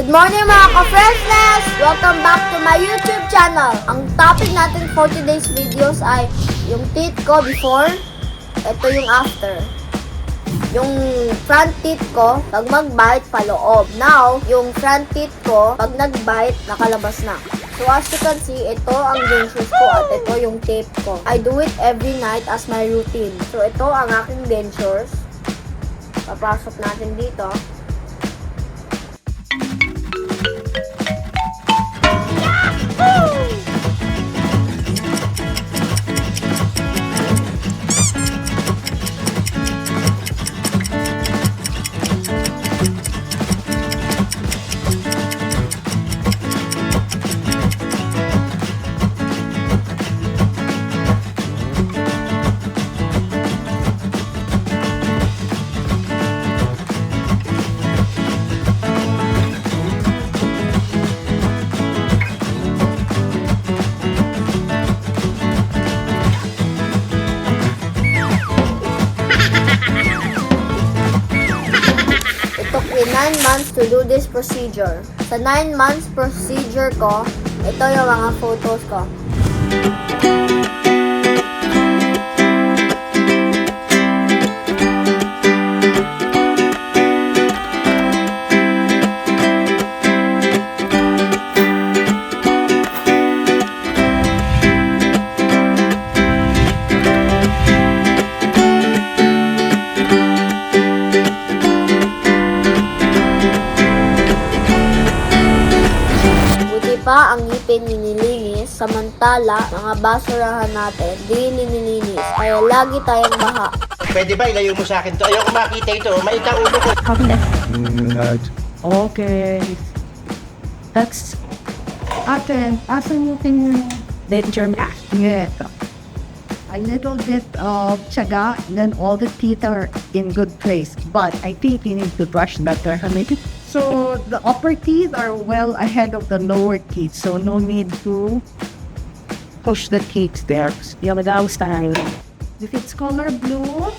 Good morning mga ka-freshness! Welcome back to my YouTube channel. Ang topic natin for today's videos ay yung teeth ko before, ito yung after. Yung front teeth ko, pag mag-bite, paloob. Now, yung front teeth ko, pag nag-bite, nakalabas na. So as you can see, ito ang dentures ko at ito yung tape ko. I do it every night as my routine. So ito ang aking dentures. Papasok natin dito. 9 months to do this procedure. Sa 9 months procedure ko, ito yung mga photos ko. Pa ang ngipin nililinis, samantala mga basurahan natin di nililinis. Kaya lagi tayong baha. Pwede ba ilayo mo sa akin to? Ayoko makita ito. Maita ulo ko. Okay. That's ate, asan yung tingin denture mask? Yeah. A little bit of tiyaga, and then all the teeth are in good place. But I think you need to brush better. Maybe. So the upper teeth are well ahead of the lower teeth, so no need to push the teeth there. Without style. If it's color blue,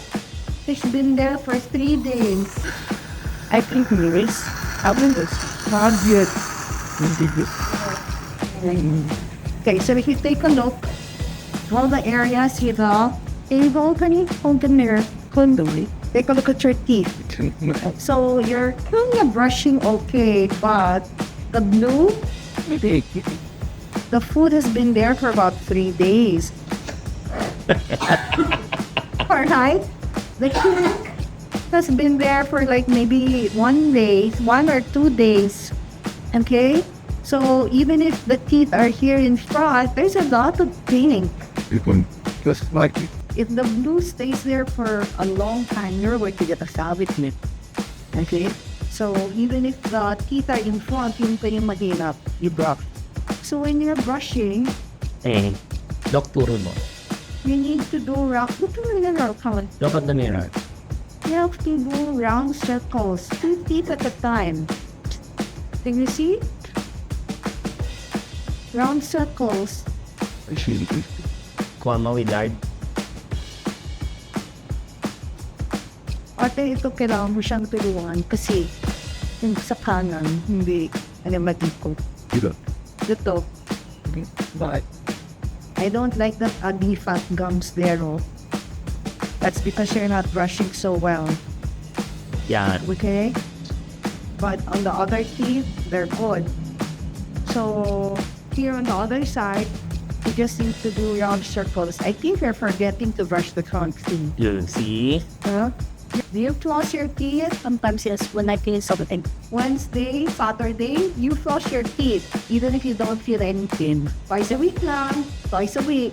it's been there for three days. I think Lewis. How is this? Not yet. Mm-hmm. Okay, so if you take a look, all the areas here, the table, can you hold the mirror? Take a look at your teeth. So you're kind of brushing okay, but the blue, the food has been there for about three days. Alright? The cake has been there for like maybe one day, one or two days. Okay? So even if the teeth are here in front, there's a lot of pink. Just like If the blue stays there for a long time, you're going to get a salvage nip. Okay? So even if the teeth are in front, yung pa yung mahirap, you brush. So when you're brushing, Eh, Doc, turo mo. you need to do round, look at the color. Look at the mirror. You have to do round circles, two teeth at a time. Can you see? Round circles. Kuha mo with art. Ate, ito kailangan mo siyang tulungan kasi yung sa kanan, hindi, ano, mag-ikot. Dito. Ito, Bakit? I don't like that ugly fat gums there, oh. That's because you're not brushing so well, Yan. okay? But on the other teeth, they're good. So, here on the other side, you just need to do round circles. I think you're forgetting to brush the front teeth. Yun, see? Huh? Do you floss your teeth? Sometimes yes, when I feel something. Wednesday, Saturday, you floss your teeth, even if you don't feel anything. Twice a week lang. Twice a week.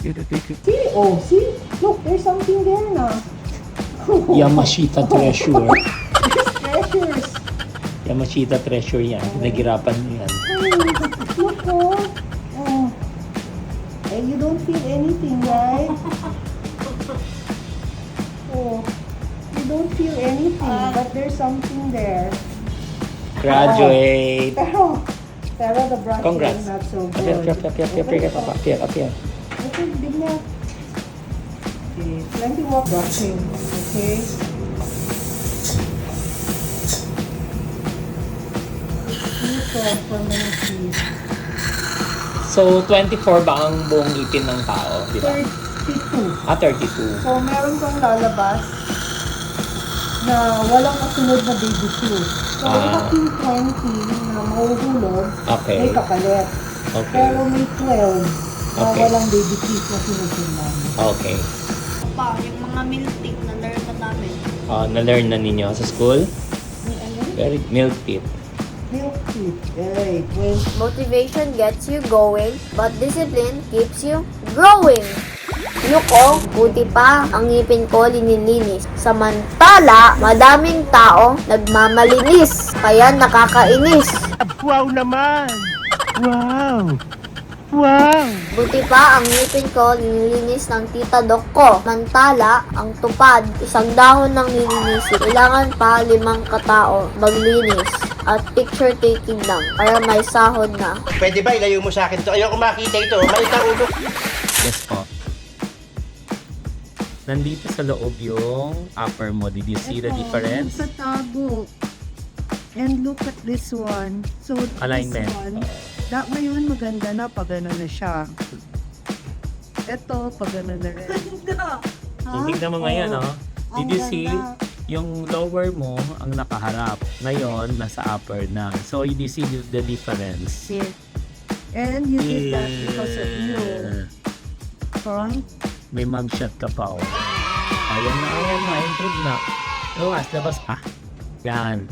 See? Oh, see? Look, there's something there now. Yamashita Treasure. Treasures. Yamashita Treasure yan. Pinaghirapan mo yan. Hey, look, oh. Oh. And you don't feel anything, right? Oh. Don't feel anything, but there's something there. Graduate! Pero, pero the brushing Congrats. is not so good. up here, up here, up here, up here. Okay, big na. Okay, plenty of brushing. Okay. 12 permanent teeth. So, 24 ba ang buong ngipin ng tao? Di ba? 32. Ah, 32. So, meron kang lalabas na walang kasunod na baby teeth. So, Ah. ah. yung 20 na mahuhulog, Okay. may kapalit. Okay. Pero may 12 na Okay. walang baby teeth na sinusunod. Okay. Pa, yung mga milk tea na learn na namin. Ah, na-learn na ninyo sa school? Ano? Very milk tip. Milk teeth. Eh, 20. Motivation gets you going, but discipline keeps you growing. Oh, buti pa ang ngipin ko linilinis. Samantala, madaming tao nagmamalinis, kaya nakakainis. Wow naman! Wow! Wow! Buti pa ang ngipin ko linilinis ng tita Doc ko. Mantala, ang tupad, isang dahon ng nilinisin. Kailangan pa limang katao maglinis at picture taking lang para may sahod na. Pwede ba ilayo mo sa akin to? Ayoko makita ito. Maitang ulo. Yes po. Nandito sa loob yung upper mo. Did you see the Ito, difference? Sa tago. And look at this one. So, Alignment. this one, that ngayon maganda na pag ano na siya. Ito, pag ano na rin. Tingnan mo ngayon, oh. Did you see? Yung lower mo ang nakaharap. Ngayon, nasa upper na. So, you see the, the difference? Here. And you did that because of you. Front. May mugshot ka pa, oh. Ayan na, ayan na. Improve na. Lumas, labas pa. Yan.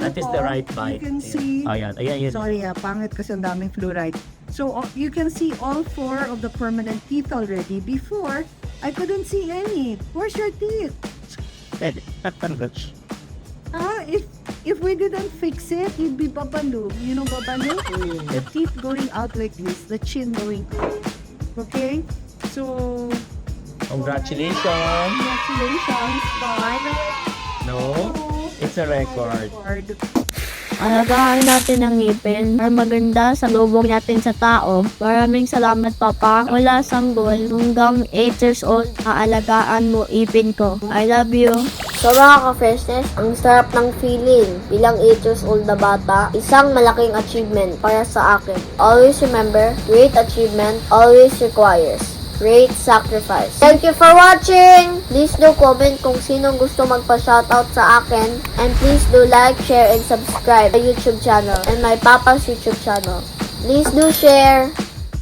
That is the right bite. You can see. Ayan, ayan, ayan. Sorry ah, pangit kasi ang daming fluoride. So, uh, you can see all four of the permanent teeth already. Before, I couldn't see any. Where's your teeth? Pwede. Ah, if if we didn't fix it, you'd be babalu. You know babalu? The teeth going out like this, the chin going. Okay? So, Congratulations! congratulations. Bye. No? It's a record. Alagaan natin ang ngipin para maganda sa lubog natin sa tao. Maraming salamat papa. Wala sanggol hanggang 8 years old aalagaan mo ipin ko. I love you. So mga ka-freshness, ang sarap ng feeling bilang 8 years old na bata. Isang malaking achievement para sa akin. Always remember, great achievement always requires great sacrifice. Thank you for watching! Please do comment kung sinong gusto magpa-shoutout sa akin. And please do like, share, and subscribe my YouTube channel and my Papa's YouTube channel. Please do share!